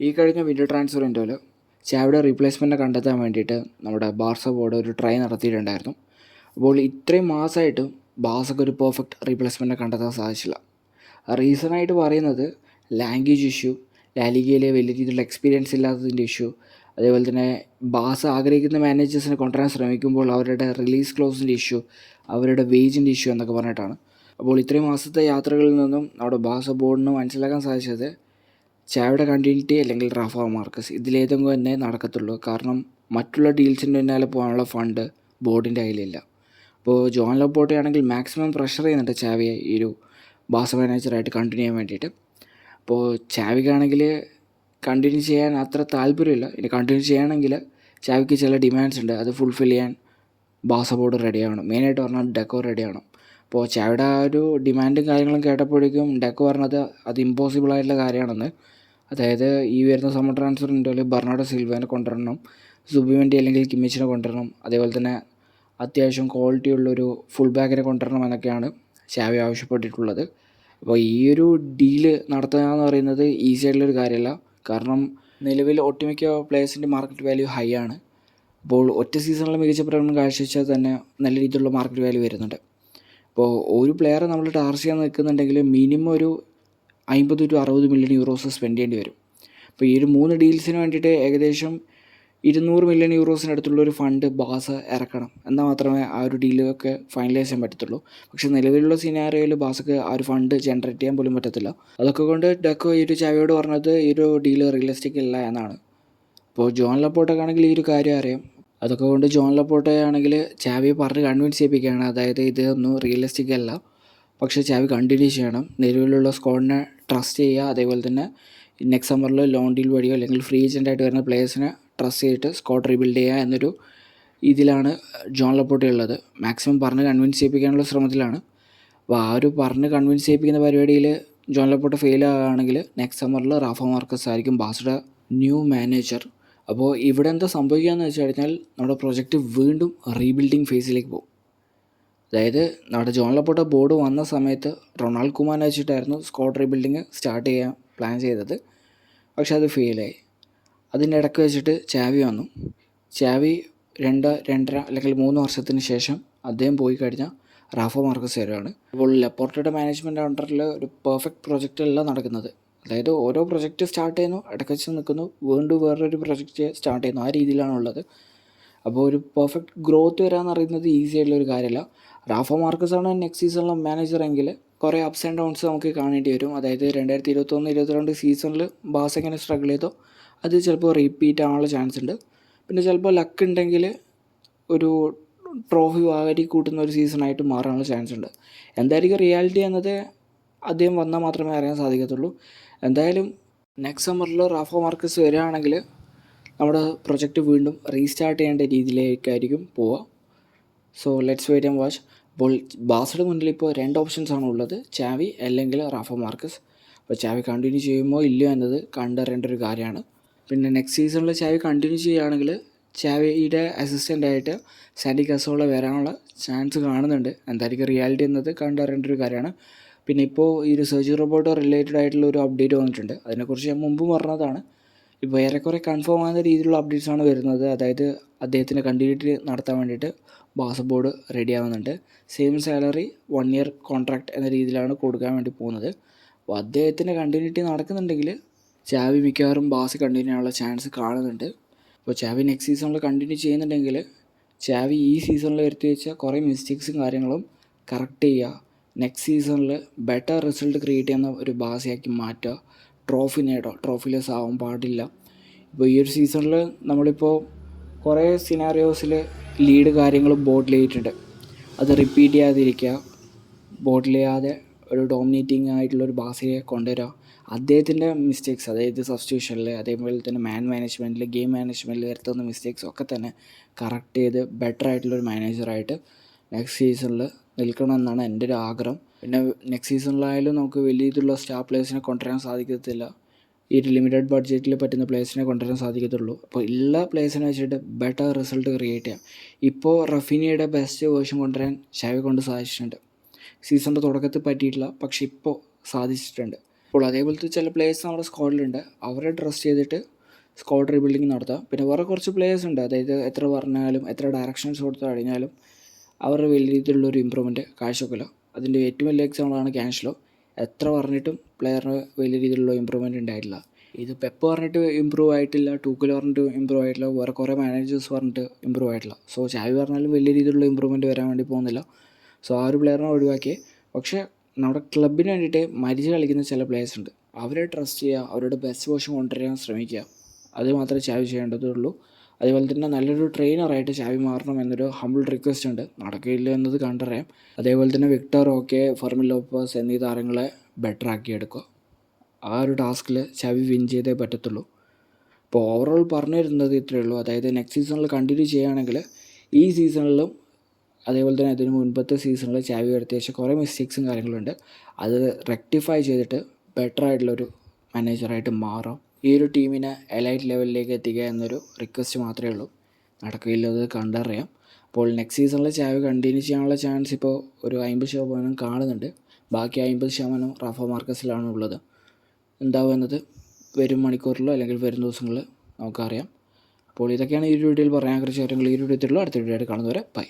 ഈ കഴിഞ്ഞ window transfer വിൻഡോയിൽ ചാവിയുടെ റീപ്ലേസ്മെന്റ് കണ്ടെത്താൻ വേണ്ടിയിട്ട് നമ്മുടെ ബാർസ ബോർഡ് ഒരു ട്രൈ നടത്തിയിട്ടുണ്ടായിരുന്നു. അപ്പോൾ ഇത്രയും മാസമായിട്ടും ബാസക്ക് ഒരു പെർഫെക്റ്റ് റീപ്ലേസ്മെന്റ് കണ്ടെത്താൻ സാധിച്ചില്ല. റീസണായിട്ട് പറയുന്നത് ലാംഗ്വേജ് ഇഷ്യൂ ലാലിഗയിലെ വലിയ രീതിയിലുള്ള എക്സ്പീരിയൻസ് ഇല്ലാത്തതിന്റെ ഇഷ്യൂ അതേപോലെ തന്നെ ബാസ് ആഗ്രഹിക്കുന്ന മാനേജേഴ്സിനെ കൊണ്ടുവരാൻ ശ്രമിക്കുമ്പോൾ അവരുടെ റിലീസ് ക്ലോസിന്റെ ഇഷ്യൂ അവരുടെ വേജിന്റെ ഇഷ്യൂ എന്നൊക്കെ പറഞ്ഞിട്ടാണ്. അപ്പോൾ ഇത്രയും മാസത്തെ യാത്രകളിൽ നിന്നും നമ്മുടെ ബാസ് ബോർഡിന് മനസ്സിലാക്കാൻ സാധിച്ചത് ചായയുടെ കണ്ടിന്യൂറ്റി അല്ലെങ്കിൽ റാഫ മാർക്കസ് ഇതിലേതെങ്കിലും തന്നെ നടക്കത്തുള്ളൂ. കാരണം മറ്റുള്ള ഡീൽസിന്റെ പിന്നാലെ പോകാനുള്ള ഫണ്ട് ബോർഡിന്റെ കയ്യിലില്ല. അപ്പോൾ ജോൺ ലപ്പോട്ടെ ആണെങ്കിൽ മാക്സിമം പ്രഷർ ചെയ്യുന്നുണ്ട് ചാവിയെ ഈ ഒരു ബാസ മാനേജറായിട്ട് കണ്ടിന്യൂ ചെയ്യാൻ വേണ്ടിയിട്ട്. അപ്പോൾ ചാവിക്കാണെങ്കിൽ കണ്ടിന്യൂ ചെയ്യാൻ അത്ര താല്പര്യമില്ല. ഇനി കണ്ടിന്യൂ ചെയ്യണമെങ്കിൽ ചാവിക്ക് ചില ഡിമാൻഡ്സ് ഉണ്ട്. അത് ഫുൾഫിൽ ചെയ്യാൻ ബാസ ബോർഡ് റെഡിയാവണം മെയിനായിട്ട് പറഞ്ഞാൽ ഡെക്കോ റെഡിയാവണം അപ്പോൾ ചാവിയുടെ ആ ഒരു ഡിമാൻഡും കാര്യങ്ങളും കേട്ടപ്പോഴേക്കും ഡെക്കോ പറഞ്ഞത് അത് ഇമ്പോസിബിൾ ആയിട്ടുള്ള കാര്യമാണെന്ന് അതായത് ഈ വരുന്ന സമ്മർ ട്രാൻസ്ഫർ ട്രാൻസ്ഫറിന്റെ ബർണാഡോ സിൽവേനെ കൊണ്ടുവരണം സുബിവെന്റി അല്ലെങ്കിൽ കിമ്മിച്ചിനെ കൊണ്ടുവരണം അതേപോലെ തന്നെ അത്യാവശ്യം ക്വാളിറ്റി ഉള്ളൊരു ഫുൾ ബാക്കിനെ കൊണ്ടുവരണം എന്നൊക്കെയാണ് ചാവി ആവശ്യപ്പെട്ടിട്ടുള്ളത്. അപ്പോൾ ഈ ഒരു ഡീൽ നടത്തുക എന്ന് പറയുന്നത് ഈസി ആയിട്ടുള്ളൊരു കാര്യമല്ല കാരണം നിലവിൽ ഒട്ടുമിക്ക പ്ലേയേഴ്സിന്റെ മാർക്കറ്റ് വാല്യൂ ഹൈ ആണ്. അപ്പോൾ ഒറ്റ സീസണിൽ മികച്ച പ്രകടനം കാഴ്ചവെച്ചാൽ തന്നെ നല്ല രീതിയിലുള്ള മാർക്കറ്റ് വാല്യൂ വരുന്നുണ്ട്. അപ്പോൾ ഒരു പ്ലെയറെ നമ്മൾ ടാർച്ച് ചെയ്യാൻ നിൽക്കുന്നുണ്ടെങ്കിൽ മിനിമം ഒരു അമ്പത് ടു അറുപത് മില്യൺ യൂറോസ് സ്പെൻഡ് ചെയ്യേണ്ടി വരും. അപ്പോൾ ഈ ഒരു മൂന്ന് ഡീൽസിന് വേണ്ടിയിട്ട് ഏകദേശം ഇരുന്നൂറ് മില്യൺ യൂറോസിന് അടുത്തുള്ള ഒരു ഫണ്ട് ബാസ ഇറക്കണം. എന്നാൽ മാത്രമേ ആ ഒരു ഡീലൊക്കെ ഫൈനലൈസ് ചെയ്യാൻ പറ്റത്തുള്ളൂ. പക്ഷേ നിലവിലുള്ള സിനാറിയോയിൽ ബാസക്ക് ആ ഒരു ഫണ്ട് ജനറേറ്റ് ചെയ്യാൻ പോലും പറ്റത്തില്ല. അതൊക്കെ കൊണ്ട് ഡെക്കോ ഈ ഒരു ചാവിയോട് പറഞ്ഞത് ഈ ഒരു ഡീൽ റിയലിസ്റ്റിക് അല്ല എന്നാണ്. ഇപ്പോൾ ജോൺ ലപ്പോട്ടൊക്കെ ആണെങ്കിൽ ഈ ഒരു കാര്യം അറിയാം. അതൊക്കെ കൊണ്ട് ജോൺ ലപ്പോട്ടെ ആണെങ്കിൽ ചാവിയെ പറഞ്ഞ് കൺവിൻസ് ചെയ്യിപ്പിക്കുകയാണ്. അതായത് ഇതൊന്നും റിയലിസ്റ്റിക് അല്ല. പക്ഷേ ചാവി കണ്ടിന്യൂ ചെയ്യണം. നിലവിലുള്ള സ്ക്വാഡിനെ ട്രസ്റ്റ് ചെയ്യുക. അതേപോലെ തന്നെ നെക്സ്റ്റ് സമ്മറിൽ ലോൺ ഡീൽ വഴിയോ അല്ലെങ്കിൽ ഫ്രീ ഏജന്റായിട്ട് വരുന്ന പ്ലേയേഴ്സിനെ ട്രസ്റ്റ് ചെയ്തിട്ട് സ്കോട്ട് റീബിൽഡ് ചെയ്യുക എന്നൊരു ഇതിലാണ് ജോൺ ലപ്പോട്ടി ഉള്ളത്. മാക്സിമം പറഞ്ഞ് കൺവിൻസ് ചെയ്യിപ്പിക്കാനുള്ള ശ്രമത്തിലാണ്. അപ്പോൾ ആ ഒരു പറഞ്ഞ് കൺവിൻസ് ചെയ്യിപ്പിക്കുന്ന പരിപാടിയിൽ ജോൺ ലപ്പോട്ട് ഫെയിൽ ആവുകയാണെങ്കിൽ നെക്സ്റ്റ് സമ്മറിൽ റാഫ മാർക്കസ് ആയിരിക്കും ബാസയുടെ ന്യൂ മാനേജർ അപ്പോൾ ഇവിടെ എന്താ സംഭവിക്കുക എന്ന് വെച്ച് കഴിഞ്ഞാൽ നമ്മുടെ പ്രൊജക്റ്റ് വീണ്ടും റീബിൽഡിങ് ഫേസിലേക്ക് പോകും. അതായത് നമ്മുടെ ജോൺ ലപ്പോട്ട ബോർഡ് വന്ന സമയത്ത് റൊണാൾഡ് കുമാർ വെച്ചിട്ടായിരുന്നു സ്ക്വാഡ് റീബിൽഡിങ് സ്റ്റാർട്ട് ചെയ്യാൻ പ്ലാൻ ചെയ്തത്. പക്ഷെ അത് ഫെയിലായി അതിന്റെ ഇടയ്ക്ക് വെച്ചിട്ട് ചാവി വന്നു. ചാവി രണ്ട് രണ്ടര അല്ലെങ്കിൽ മൂന്ന് വർഷത്തിന് ശേഷം അദ്ദേഹം പോയി കഴിഞ്ഞാൽ റാഫോ മാർക്കസ് വരുവാണ് ഇപ്പോൾ ലപ്പോർട്ടയുടെ മാനേജ്മെന്റ് അണ്ടറിൽ ഒരു പെർഫെക്റ്റ് പ്രൊജക്റ്റ് അല്ല നടക്കുന്നത്. അതായത് ഓരോ പ്രൊജക്റ്റ് സ്റ്റാർട്ട് ചെയ്യുന്നു ഇടയ്ക്ക് വെച്ച് നിൽക്കുന്നു വീണ്ടും വേറൊരു പ്രൊജക്റ്റ് സ്റ്റാർട്ട് ചെയ്യുന്നു. ആ രീതിയിലാണുള്ളത്. അപ്പോൾ ഒരു പെർഫെക്റ്റ് ഗ്രോത്ത് വരാമെന്ന് അറിയുന്നത് ഈസി ആയിട്ടുള്ള ഒരു കാര്യമല്ല. റാഫോ മാർക്കസ് ആണ് നെക്സ്റ്റ് സീസണിലെ മാനേജർ എങ്കിൽ കുറേ അപ്സ് ആൻഡ് ഡൗൺസ് നമുക്ക് കാണേണ്ടി വരും. അതായത് രണ്ടായിരത്തി ഇരുപത്തൊന്ന് ഇരുപത്തിരണ്ട് സീസണിൽ ബാസ് എങ്ങനെ സ്ട്രഗിൾ ചെയ്തോ അത് ചിലപ്പോൾ റിപ്പീറ്റ് ആവാനുള്ള ചാൻസ് ഉണ്ട്. പിന്നെ ചിലപ്പോൾ ലക്ക് ഉണ്ടെങ്കിൽ ഒരു ട്രോഫി വാരി കൂട്ടുന്ന ഒരു സീസണായിട്ട് മാറാനുള്ള ചാൻസ് ഉണ്ട്. എന്തായിരിക്കും റിയാലിറ്റി എന്നത് അദ്ദേഹം വന്നാൽ മാത്രമേ അറിയാൻ സാധിക്കത്തുള്ളൂ. എന്തായാലും നെക്സ്റ്റ് സമ്മറിൽ റാഫ മാർക്കസ് വരികയാണെങ്കിൽ നമ്മുടെ പ്രൊജക്റ്റ് വീണ്ടും റീസ്റ്റാർട്ട് ചെയ്യേണ്ട രീതിയിലേക്കായിരിക്കും പോവുക. So let's wait and watch അപ്പോൾ ബാസയുടെ മുന്നിൽ ഇപ്പോൾ രണ്ട് ഓപ്ഷൻസ് ആണ് ഉള്ളത്. ചാവി അല്ലെങ്കിൽ റാഫ മാർക്കസ്. അപ്പോൾ ചാവി കണ്ടിന്യൂ ചെയ്യുമോ ഇല്ലയോ എന്നത് കണ്ടറിയേണ്ട ഒരു കാര്യമാണ്. പിന്നെ നെക്സ്റ്റ് സീസണിൽ ചാവി കണ്ടിന്യൂ ചെയ്യുകയാണെങ്കിൽ ചാവിയുടെ അസിസ്റ്റന്റ് ആയിട്ട് സാൻഡി കസോള വരാനുള്ള ചാൻസ് കാണുന്നുണ്ട്. എന്തായിരിക്കും റിയാലിറ്റി എന്നത് കണ്ടറിയേണ്ട ഒരു കാര്യമാണ്. പിന്നെ ഇപ്പോൾ ഈ സെർജി റോബോട്ടോ റിലേറ്റഡ് ആയിട്ടുള്ള ഒരു അപ്ഡേറ്റ് വന്നിട്ടുണ്ട്. അതിനെക്കുറിച്ച് ഞാൻ മുമ്പ് പറഞ്ഞതാണ്. ഇപ്പോൾ ഏറെക്കുറെ കൺഫേം ആകുന്ന രീതിയിലുള്ള അപ്ഡേറ്റ്സ് ആണ് വരുന്നത്. അതായത് അദ്ദേഹത്തിന് കണ്ടിന്യൂറ്റി നടത്താൻ വേണ്ടിയിട്ട് ബാസ് ബോർഡ് റെഡി ആവുന്നുണ്ട്. Same salary one year contract എന്ന രീതിയിലാണ് കൊടുക്കാൻ വേണ്ടി പോകുന്നത്. അപ്പോൾ അദ്ദേഹത്തിന്റെ കണ്ടിന്യൂറ്റി നടക്കുന്നുണ്ടെങ്കിൽ ചാവി മിക്കവാറും ബാസ് കണ്ടിന്യൂ ആവാനുള്ള ചാൻസ് കാണുന്നുണ്ട്. അപ്പോൾ ചാവി നെക്സ്റ്റ് സീസണിൽ കണ്ടിന്യൂ ചെയ്യുന്നുണ്ടെങ്കിൽ ചാവി ഈ സീസണിൽ വരുത്തി വെച്ച കുറേ മിസ്റ്റേക്സും കാര്യങ്ങളും കറക്റ്റ് ചെയ്യുക. നെക്സ്റ്റ് സീസണിൽ ബെറ്റർ റിസൾട്ട് ക്രിയേറ്റ് ചെയ്യുന്ന ഒരു ബാസയാക്കി മാറ്റുക. ട്രോഫി നേടുക ട്രോഫിലെസ് ആവാൻ പാടില്ല. ഇപ്പോൾ ഈ ഒരു സീസണിൽ നമ്മളിപ്പോൾ കുറേ സിനാറിയോസിൽ ലീഡ് കാര്യങ്ങൾ ബോട്ടിൽ ചെയ്തിട്ടുണ്ട് അത് റിപ്പീറ്റ് ചെയ്യാതിരിക്കുക. ബോട്ടിൽ ചെയ്യാതെ ഒരു ഡോമിനേറ്റിംഗ് ആയിട്ടുള്ള ഒരു ബാസയെ കൊണ്ടുവരിക അദ്ദേഹത്തിന്റെ മിസ്റ്റേക്സ് അതായത് സബ്സ്റ്റിറ്റ്യൂഷനിൽ അതേപോലെ തന്നെ മാൻ മാനേജ്മെന്റിൽ ഗെയിം മാനേജ്മെന്റിൽ വരുത്തുന്ന മിസ്റ്റേക്സ് ഒക്കെ തന്നെ കറക്റ്റ് ചെയ്ത് ബെറ്റർ ആയിട്ടുള്ള ആയിട്ടുള്ളൊരു മാനേജറായിട്ട് നെക്സ്റ്റ് സീസണിൽ നിൽക്കണം എന്നാണ് എന്റെ ഒരു ആഗ്രഹം. പിന്നെ നെക്സ്റ്റ് സീസണിലായാലും നമുക്ക് വലിയ രീതിയിലുള്ള സ്റ്റാർ പ്ലേയേഴ്സിനെ കൊണ്ടുവരാൻ സാധിക്കത്തില്ല. ഈ ഒരു ലിമിറ്റഡ് ബഡ്ജറ്റിൽ പറ്റുന്ന പ്ലേയേഴ്സിനെ കൊണ്ടുവരാൻ സാധിക്കത്തുള്ളൂ. അപ്പോൾ എല്ലാ പ്ലേയേഴ്സിനെ വെച്ചിട്ട് ബെറ്റർ റിസൾട്ട് ക്രിയേറ്റ് ചെയ്യാം. ഇപ്പോൾ റഫിനിയുടെ ബെസ്റ്റ് വേർഷൻ കൊണ്ടുവരാൻ ഷാവി കൊണ്ട് സാധിച്ചിട്ടുണ്ട്. സീസണിന്റെ തുടക്കത്തിൽ പറ്റിയിട്ടില്ല പക്ഷെ ഇപ്പോൾ സാധിച്ചിട്ടുണ്ട്. അപ്പോൾ അതേപോലത്തെ ചില പ്ലേയേഴ്സ് നമ്മുടെ സ്ക്വാഡിലുണ്ട് അവരെ ട്രസ്റ്റ് ചെയ്തിട്ട് സ്ക്വാഡ് റീബിൽഡിങ് നടത്താം. പിന്നെ വേറെ കുറച്ച് പ്ലേയേഴ്സ് ഉണ്ട്. അതായത് എത്ര പറഞ്ഞാലും എത്ര ഡയറക്ഷൻസ് കൊടുത്തു കഴിഞ്ഞാലും അവരുടെ വലിയ രീതിയിലുള്ള ഒരു ഇമ്പ്രൂവ്മെന്റ് കാഴ്ചവെക്കില്ല അതിന്റെ ഏറ്റവും വലിയ എക്സാമ്പിളാണ് ക്യാൻഷലോ എത്ര പറഞ്ഞിട്ടും പ്ലെയറിന് വലിയ രീതിയിലുള്ള ഇമ്പ്രൂവ്മെന്റ് ഉണ്ടായിട്ടില്ല. ഇത് പെപ്പ് പറഞ്ഞിട്ട് ഇമ്പ്രൂവ് ആയിട്ടില്ല ടൂക്കിൽ പറഞ്ഞിട്ട് ഇമ്പ്രൂവ് ആയിട്ടില്ല വേറെ കുറേ മാനേജേഴ്സ് പറഞ്ഞിട്ട് ഇമ്പ്രൂവ് ആയിട്ടില്ല. സോ ചാവി പറഞ്ഞാലും വലിയ രീതിയിലുള്ള ഇമ്പ്രൂവ്മെന്റ് വരാൻ വേണ്ടി പോകുന്നില്ല. സോ ആ ഒരു പ്ലെയറിനെ ഒഴിവാക്കി. പക്ഷേ നമ്മുടെ ക്ലബിന് വേണ്ടിയിട്ട് മരിച്ച് കളിക്കുന്ന ചില പ്ലേയേഴ്സ് ഉണ്ട്. അവരെ ട്രസ്റ്റ് ചെയ്യുക അവരുടെ ബെസ്റ്റ് വേർഷൻ കൊണ്ടുവരാൻ ശ്രമിക്കുക. അത് മാത്രമേ ചാവി ചെയ്യേണ്ടതുള്ളൂ. അതുപോലെ തന്നെ നല്ലൊരു ട്രെയിനറായിട്ട് ഷാവി മാറണം എന്നൊരു ഹമ്പിൾ റിക്വസ്റ്റ് ഉണ്ട്. നടക്കില്ല എന്നത് കണ്ടറിയാം. അതേപോലെ തന്നെ വിക്ടർ ഓക്കെ ഫെർമിൻ ലോപ്പസ് എന്നീ താരങ്ങളെ ബെറ്റർ ആക്കിയെടുക്കുക ആ ഒരു ടാസ്കിൽ ചവി വിൻ ചെയ്തേ പറ്റത്തുള്ളൂ. ഇപ്പോൾ ഓവറോൾ പറഞ്ഞു വരുന്നത് ഇത്രയേ ഉള്ളൂ. അതായത് നെക്സ്റ്റ് സീസണിൽ കണ്ടിന്യൂ ചെയ്യുകയാണെങ്കിൽ ഈ സീസണിലും അതേപോലെ തന്നെ അതിന് മുൻപത്തെ സീസണിൽ ചാവി വരുത്തിയ കുറേ മിസ്റ്റേക്സും കാര്യങ്ങളുണ്ട്. അത് റെക്ടിഫൈ ചെയ്തിട്ട് ബെറ്റർ ആയിട്ടുള്ളൊരു മാനേജറായിട്ട് മാറാം. ഈ ഒരു ടീമിനെ എലൈറ്റ് ലെവലിലേക്ക് എത്തിക്കുക എന്നൊരു റിക്വസ്റ്റ് മാത്രമേ ഉള്ളൂ. നടക്കില്ലത് കണ്ടറിയാം. അപ്പോൾ നെക്സ്റ്റ് സീസണിലെ ചാവ് കണ്ടിന്യൂ ചെയ്യാനുള്ള ചാൻസ് ഇപ്പോൾ ഒരു അമ്പത് ശതമാനം കാണുന്നുണ്ട്. ബാക്കി അമ്പത് ശതമാനം റാഫ മാർക്കസിലാണ് ഉള്ളത്. എന്താവും എന്നത് വരും മണിക്കൂറിലോ അല്ലെങ്കിൽ വരും ദിവസങ്ങളിൽ നമുക്കറിയാം. അപ്പോൾ ഇതൊക്കെയാണ് ഈ ഒരു വീഡിയോയിൽ പറയാൻ കുറച്ച് കാര്യങ്ങൾ. ഈ ഒരു വീഡിയോത്തിലുള്ള അടുത്ത വീഡിയോ ആയിട്ട് കാണുന്നവരെ ബൈ